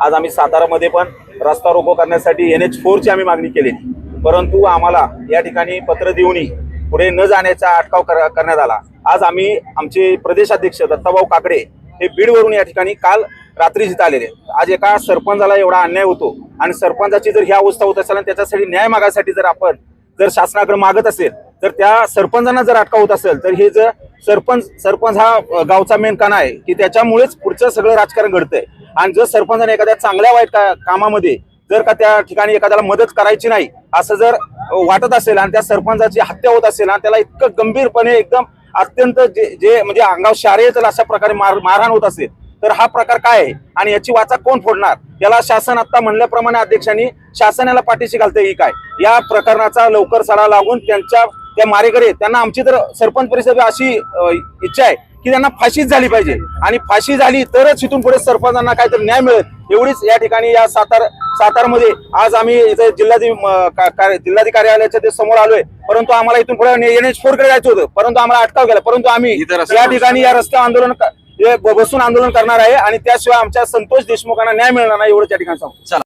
आज आम्ही सातारामध्ये पण रस्ता रोको करण्यासाठी एन एच फोरची आम्ही मागणी केली. परंतु आम्हाला या ठिकाणी पत्र देऊनही पुढे न जाण्याचा अटकाव कर- करण्यात आला. आज आम्ही आमचे प्रदेशाध्यक्ष दत्ताभाऊ काकडे हे बीडवरून या ठिकाणी काल रात्री जिथं आलेले. आज एका सरपंचाला एवढा अन्याय होतो आणि सरपंचाची जर ही अवस्था होत असेल आणि त्याच्यासाठी न्याय मागायसाठी जर आपण जर शासनाकडे मागत असेल तर त्या सरपंचांना जर अटका होत असेल तर हे जर सरपंच सरपंच हा गावचा मेन काना आहे की त्याच्यामुळेच पुढचं सगळं राजकारण घडतंय. आणि जर सरपंचाने एखाद्या चांगल्या वाईट का कामामध्ये जर का त्या ठिकाणी एखाद्याला मदत करायची नाही असं जर वाटत असेल आणि त्या सरपंचाची हत्या होत असेल आणि त्याला इतकं गंभीरपणे एकदम अत्यंत जे जे म्हणजे अंगावर शारे येतील अशा प्रकारे मार मारहाण होत असेल तर हा प्रकार काय आहे? आणि याची वाचा कोण फोडणार? याला शासन आता म्हणल्याप्रमाणे अध्यक्षांनी शासनाला पाठीशी घालते ही काय? या प्रकरणाचा लवकर सडा लागून त्यांच्या त्या मारेकरी त्यांना आमची तर सरपंच परिषद अशी इच्छा आहे. की त्यांना फाशीच झाली पाहिजे. आणि फाशी झाली तरच इथून पुढे सरपंचांना काहीतरी न्याय मिळेल. एवढीच या ठिकाणी या सातार सातारमध्ये आज आम्ही इथे जिल्हाधिकारी जिल्हाधिकारी कार्यालयाच्या ते समोर आलोय. परंतु आम्हाला इथून पुढे एनएच फोरकडे जायचं होतं. परंतु आम्हाला अटकाव केला. परंतु आम्ही या ठिकाणी या रस्त्यावर आंदोलन बसून आंदोलन करणार आहे आणि त्याशिवाय आमच्या संतोष देशमुखांना न्याय मिळणार नाही एवढंच या ठिकाणी चला.